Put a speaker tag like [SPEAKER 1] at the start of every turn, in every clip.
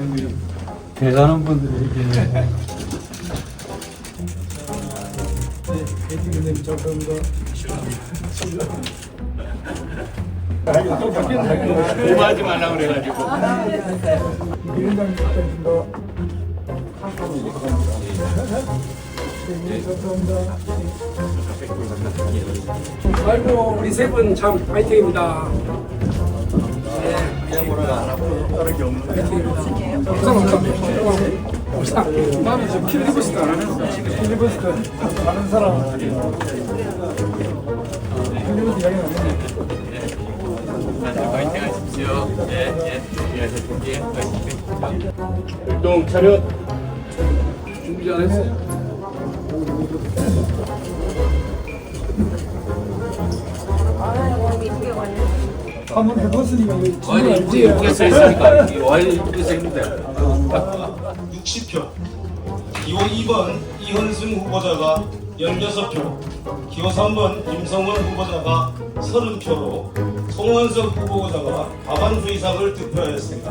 [SPEAKER 1] 아니 대단한 분들이
[SPEAKER 2] 조금 더
[SPEAKER 3] 오버하지 말라 그래가지고.
[SPEAKER 2] 위원장님 조금 더
[SPEAKER 4] 아이고 우리 세 분 참 파이팅입니다. 필리버스터 안 하는
[SPEAKER 2] 사람 필리버스터 이야기 나누는
[SPEAKER 3] 파이팅 하십시오. 예, 예. 예, 예. 율동 차렷. 준비 잘했어요?
[SPEAKER 2] 한번 해봤으니까 왜
[SPEAKER 3] 와인이 이쁘게 이쁘게 써 있으니까. 이 와인이 이쁘게 써 있는데.
[SPEAKER 5] 60표, 기호 2번 이현승 후보자가 16표, 기호 3번 김성원 후보자가 30표로 송원석 후보자가 과반수 이상을 득표하였습니다.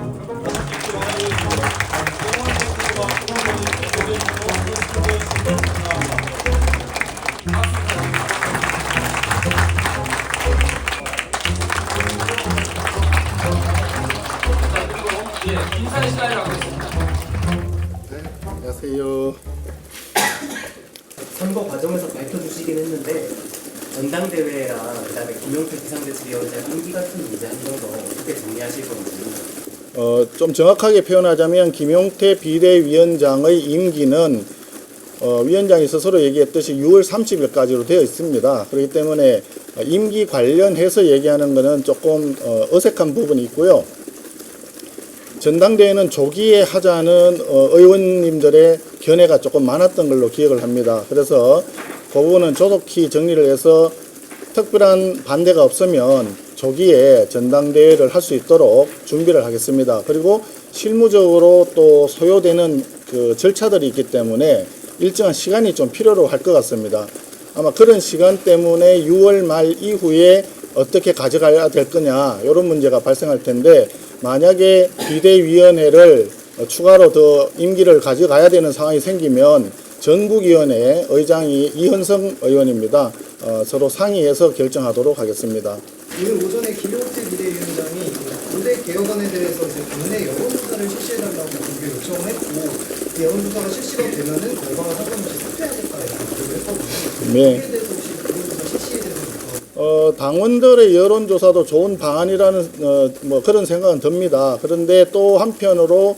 [SPEAKER 3] 예, 인사의 시간이라고 했습니다.
[SPEAKER 6] 안녕하세요.
[SPEAKER 7] 선거 과정에서 밝혀주시긴 했는데 전당대회랑 그다음에 김용태 비상대책위원장 임기 같은 문제 한 정도 어떻게 정리하실 건지
[SPEAKER 6] 어, 좀 정확하게 표현하자면 김용태 비대위원장의 임기는 어, 위원장이 스스로 얘기했듯이 6월 30일까지로 되어 있습니다. 그렇기 때문에 어, 임기 관련해서 얘기하는 것은 조금 어, 어색한 부분이 있고요. 전당대회는 조기에 하자는 어, 의원님들의 견해가 조금 많았던 걸로 기억을 합니다. 그래서 그 부분은 조속히 정리를 해서 특별한 반대가 없으면 조기에 전당대회를 할 수 있도록 준비를 하겠습니다. 그리고 실무적으로 또 소요되는 그 절차들이 있기 때문에 일정한 시간이 좀 필요로 할 것 같습니다. 아마 그런 시간 때문에 6월 말 이후에 어떻게 가져가야 될 거냐 이런 문제가 발생할 텐데 만약에 비대위원회를 어, 추가로 더 임기를 가져가야 되는 상황이 생기면 전국위원회 의장이 이현성 의원입니다. 어, 서로 상의해서 결정하도록 하겠습니다.
[SPEAKER 8] 오늘 오전에 김용태 비대위원장이 고대 개혁안에 대해서 이제 국내 여론조사를 실시해달라고 그렇게 요청을 했고 그 여론조사가 실시가 되면은 결과가 상관없이 사퇴하겠다 이렇게 했거든요.
[SPEAKER 6] 네. 어, 당원들의 여론조사도 좋은 방안이라는 어, 뭐 그런 생각은 듭니다. 그런데 또 한편으로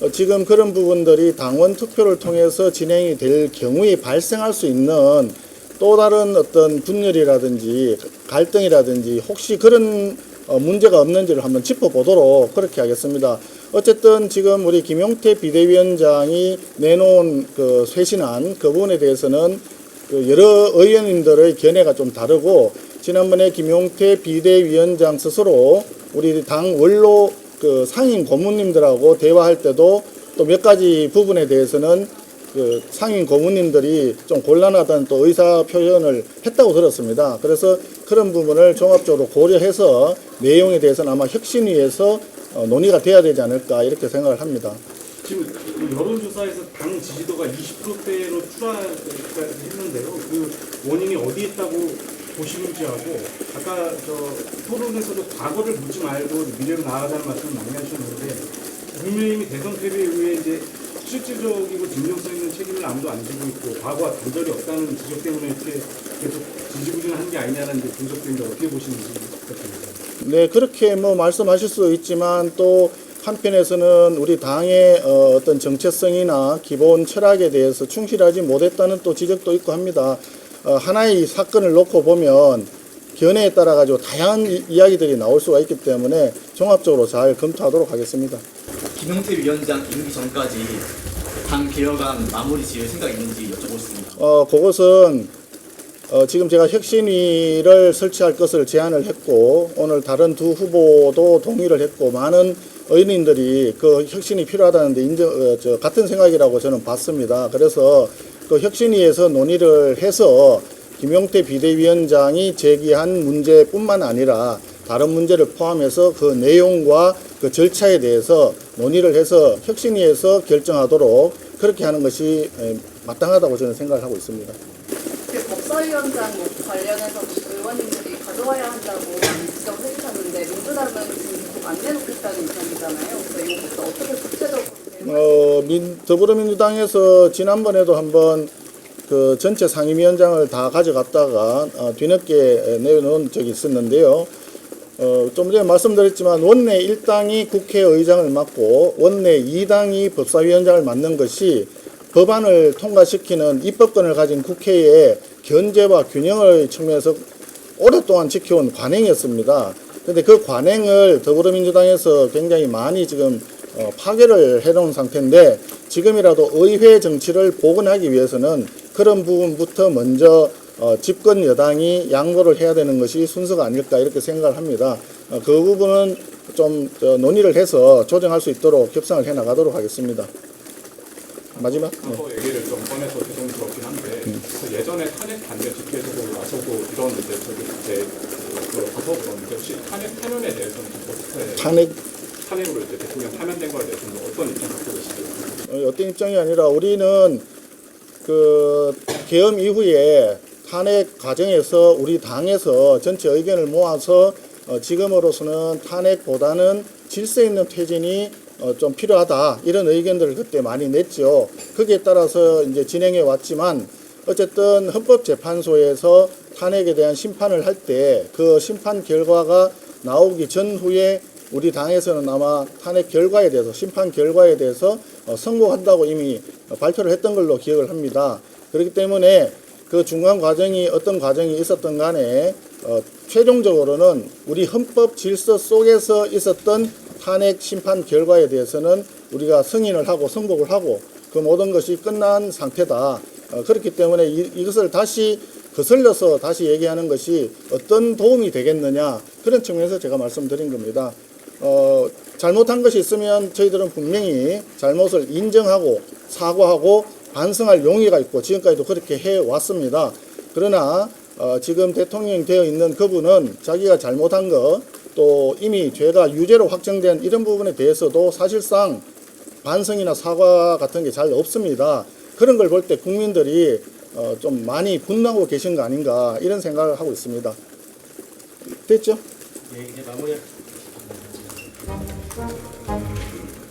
[SPEAKER 6] 어, 지금 그런 부분들이 당원 투표를 통해서 진행이 될 경우에 발생할 수 있는 또 다른 어떤 분열이라든지 갈등이라든지 혹시 그런 어, 문제가 없는지를 한번 짚어보도록 그렇게 하겠습니다. 어쨌든 지금 우리 김용태 비대위원장이 내놓은 그 쇄신안 그 부분에 대해서는 그 여러 의원님들의 견해가 좀 다르고 지난번에 김용태 비대위원장 스스로 우리 당 원로 그 상임 고문님들하고 대화할 때도 또 몇 가지 부분에 대해서는 그 상임 고문님들이 좀 곤란하다는 또 의사 표현을 했다고 들었습니다. 그래서 그런 부분을 종합적으로 고려해서 내용에 대해서는 아마 혁신위에서 어, 논의가 돼야 되지 않을까 이렇게 생각을 합니다.
[SPEAKER 9] 지금 여론조사에서 당 지지도가 20%대로 추락했는데요. 그 원인이 어디에 있다고 보시는지 하고 아까 저 토론에서도 과거를 묻지 말고 미래로 나아가자는 말씀을 많이 하셨는데 국민의힘이 대선 패배에 의해 이제 실질적이고 진정성 있는 책임을 아무도 안 지고 있고 과거와 단절이 없다는 지적 때문에 이렇게 계속 지지부진한 게 아니냐는 이제 분석들인데 어떻게 보시는지 부탁드립니다.
[SPEAKER 6] 네, 그렇게 뭐 말씀하실 수 있지만 또 한편에서는 우리 당의 어, 어떤 정체성이나 기본 철학에 대해서 충실하지 못했다는 또 지적도 있고 합니다. 어, 하나의 이 사건을 놓고 보면 견해에 따라 가지고 다양한 이- 이야기들이 나올 수가 있기 때문에 종합적으로 잘 검토하도록 하겠습니다.
[SPEAKER 7] 김용태 위원장 임기 전까지 당 개혁안 마무리 지을 생각 있는지 여쭤보겠습니다.
[SPEAKER 6] 어, 그것은 어, 지금 제가 혁신위를 설치할 것을 제안을 했고 오늘 다른 두 후보도 동의를 했고 많은 의원님들이 그 혁신이 필요하다는데 인정, 어, 저, 같은 생각이라고 저는 봤습니다. 그래서 그 혁신위에서 논의를 해서 김용태 비대위원장이 제기한 문제뿐만 아니라 다른 문제를 포함해서 그 내용과 그 절차에 대해서 논의를 해서 혁신위에서 결정하도록 그렇게 하는 것이 에, 마땅하다고 저는 생각을 하고 있습니다.
[SPEAKER 10] 그 법사위원장 뭐 관련해서 의원님들이 가져와야 한다고 지적을 해주셨는데 민주당은 지금 안 내놓겠다는 입장이잖아요. 그래서 이것부터 어떻게 구체적으로
[SPEAKER 6] 어, 민, 더불어민주당에서 지난번에도 한번 그 전체 상임위원장을 다 가져갔다가 어, 뒤늦게 내놓은 적이 있었는데요. 어, 좀 전에 말씀드렸지만 원내 1당이 국회의장을 맡고 원내 2당이 법사위원장을 맡는 것이 법안을 통과시키는 입법권을 가진 국회의 견제와 균형의 측면에서 오랫동안 지켜온 관행이었습니다. 그런데 그 관행을 더불어민주당에서 굉장히 많이 지금 어, 파괴를 해놓은 상태인데 지금이라도 의회 정치를 복원하기 위해서는 그런 부분부터 먼저 어, 집권 여당이 양보를 해야 되는 것이 순서가 아닐까 이렇게 생각을 합니다. 어, 그 부분은 좀 저, 논의를 해서 조정할 수 있도록 협상을 해 나가도록 하겠습니다. 마지막. 네.
[SPEAKER 9] 얘기를 좀 꺼내서 죄송스럽긴 한데 그 예전에 탄핵 반대 집회에서도 나서고 이런 이제 저기 이제 그 가서 그러는데 혹시 탄핵 파면에 대해서는 좀 어떻게
[SPEAKER 6] 탄핵
[SPEAKER 9] 탄핵으로 이제 대통령 파면된 거에 대해서는 어떤 입장 갖고 계시죠?
[SPEAKER 6] 어, 어떤 입장이 아니라 우리는 그 계엄 이후에 탄핵 과정에서 우리 당에서 전체 의견을 모아서 어, 지금으로서는 탄핵보다는 질서 있는 퇴진이 어, 좀 필요하다 이런 의견들을 그때 많이 냈죠. 거기에 따라서 이제 진행해 왔지만 어쨌든 헌법재판소에서 탄핵에 대한 심판을 할 때 그 심판 결과가 나오기 전후에 우리 당에서는 아마 탄핵 결과에 대해서 심판 결과에 대해서 어, 선고한다고 이미 발표를 했던 걸로 기억을 합니다. 그렇기 때문에 그 중간 과정이 어떤 과정이 있었던 간에 어, 최종적으로는 우리 헌법 질서 속에서 있었던 탄핵 심판 결과에 대해서는 우리가 승인을 하고 선복을 하고 그 모든 것이 끝난 상태다. 어, 그렇기 때문에 이, 이것을 다시 거슬려서 다시 얘기하는 것이 어떤 도움이 되겠느냐 그런 측면에서 제가 말씀드린 겁니다. 어, 잘못한 것이 있으면 저희들은 분명히 잘못을 인정하고 사과하고 반성할 용의가 있고 지금까지도 그렇게 해 왔습니다. 그러나 어, 지금 대통령이 되어 있는 그분은 자기가 잘못한 것 또 이미 죄가 유죄로 확정된 이런 부분에 대해서도 사실상 반성이나 사과 같은 게 잘 없습니다. 그런 걸 볼 때 국민들이 어, 좀 많이 분노하고 계신 거 아닌가 이런 생각을 하고 있습니다. 됐죠?
[SPEAKER 3] 예, 이제 마무리. Thank you.